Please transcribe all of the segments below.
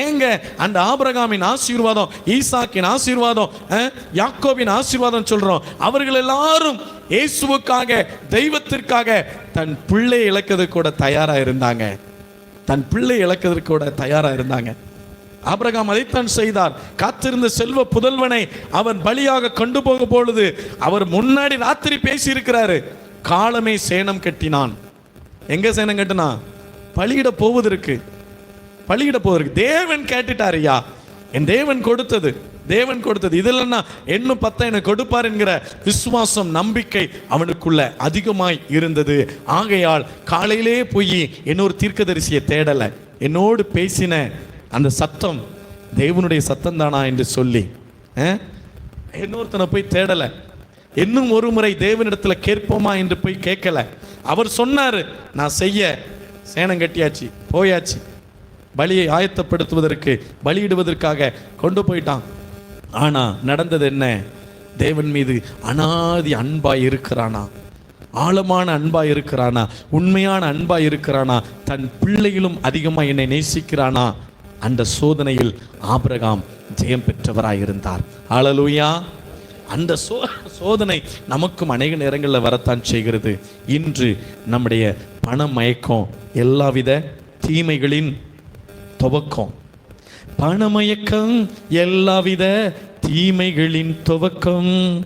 ஏங்க அந்த ஆபிரகாமின் ஆசீர்வாதம் ஈசாக்கின் ஆசீர்வாதம் யாக்கோவின் ஆசீர்வாதம் சொல்றோம். அவர்கள் எல்லாரும் இயேசுவுக்காக தெய்வத்திற்காக தன் பிள்ளை இழக்கிறது கூட தயாரா இருந்தாங்க. தன் பிள்ளை இழக்கிறது கூட தயாரா இருந்தாங்க. ஆபிரகாம் அதைத்தான் செய்தார். காத்திருந்த செல்வ புதல்வனை அவன் பலியாக கொண்டு போக பொழுது அவர் முன்னாடி ராத்திரி பேசி இருக்கிறாரு காலமே சேனம் கட்டினான். எங்க சேனம் கட்டினா? பலியிட போவதற்கு பழியிட போவதற்கு தேவன் கேட்டுட்டார் ஐயா என் தேவன் கொடுத்தது தேவன் கொடுத்தது. இதெல்லாம் இன்னும் பத்த எனக்கு கொடுப்பார் என்கிற விசுவாசம் நம்பிக்கை அவனுக்குள்ள அதிகமாய் இருந்தது. ஆகையால் காலையிலே போய் இன்னொரு தீர்க்கதரிசியை தேடலை. என்னோடு பேசின அந்த சத்தம் தேவனுடைய சத்தம் தானா என்று சொல்லி இன்னொருத்தனை போய் தேடலை. இன்னும் ஒரு முறை தேவனிடத்துல கேட்போமா என்று போய் கேட்கல. அவர் சொன்னார் நான் செய்ய சேனம் கட்டியாச்சு போயாச்சு. பலியை ஆயத்தப்படுத்துவதற்கு பலியிடுவதற்காக கொண்டு போயிட்டான். ஆனால் நடந்தது என்ன? தேவன் மீது அனாதி அன்பாய் இருக்கிறானா? ஆழமான அன்பாக இருக்கிறானா? உண்மையான அன்பாக இருக்கிறானா? தன் பிள்ளைகளும் அதிகமாக என்னை நேசிக்கிறானா? அந்த சோதனையில் ஆபிரகாம் ஜெயம் பெற்றவராய் இருந்தார். ஆளலூயா அந்த சோ சோதனை நமக்கும் அநேக நேரங்களில் வரத்தான் செய்கிறது. இன்று நம்முடைய பண மயக்கம் எல்லாவித தீமைகளின் துவக்கம். பணமயக்கம் எல்லாவித தீமைகளின் துவக்கம்.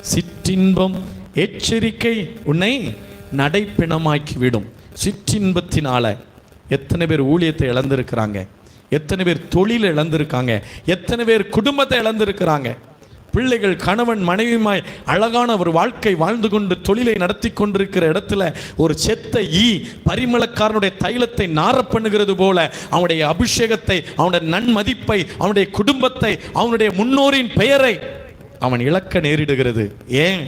சிற்றின்பம் எச்சரிக்கை உன்னை நடைப்பிணமாக்கிவிடும். சிற்றின்பத்தினால எத்தனை பேர் ஊழியத்தை இழந்திருக்கிறாங்க? எத்தனை பேர் தொழில் இழந்திருக்காங்க? எத்தனை பேர் குடும்பத்தை இழந்திருக்கிறாங்க? பிள்ளைகள் கணவன் மனைவிமாய் அழகான ஒரு வாழ்க்கை வாழ்ந்து கொண்டு தொழிலை நடத்தி கொண்டிருக்கிற இடத்துல ஒரு செத்த ஈ பரிமளக்காரனுடைய தைலத்தை நார பண்ணுகிறது போல அவனுடைய அபிஷேகத்தை அவனுடைய நன்மதிப்பை அவனுடைய குடும்பத்தை அவனுடைய முன்னோரின் பெயரை அவன் இழக்க நேரிடுகிறது. ஏன்?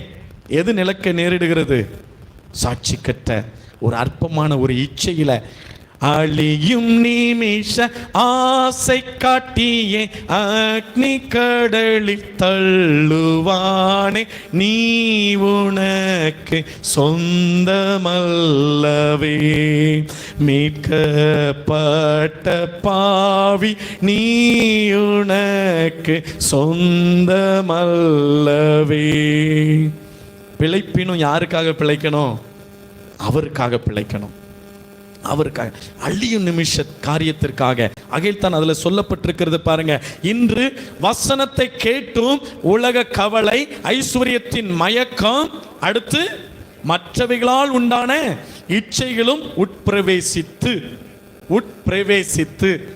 எது நிலக்க நேரிடுகிறது? சாட்சி கட்ட ஒரு அற்பமான ஒரு இச்சையில அழியும் நிமிஷ ஆசை காட்டியே அக்னி கடலில் தள்ளுவானே. நீ உனக்கு சொந்தமல்லவே. மீட்கப்பட்ட பாவி நீ உனக்கு சொந்தமல்லவே. பிழைப்பினும் யாருக்காக பிழைக்கணும்? அவருக்காக பிழைக்கணும். அவருக்காக. அழியும் நிமிஷ காரியத்திற்காக. அகையில் தான் அதுல சொல்லப்பட்டிருக்கிறது பாருங்க. இன்று வசனத்தை கேட்டும் உலக கவலை ஐஸ்வர்யத்தின் மயக்கம் அடுத்து மற்றவைகளால் உண்டான இச்சைகளும் உட்பிரவேசித்து உட்பிரவேசித்து.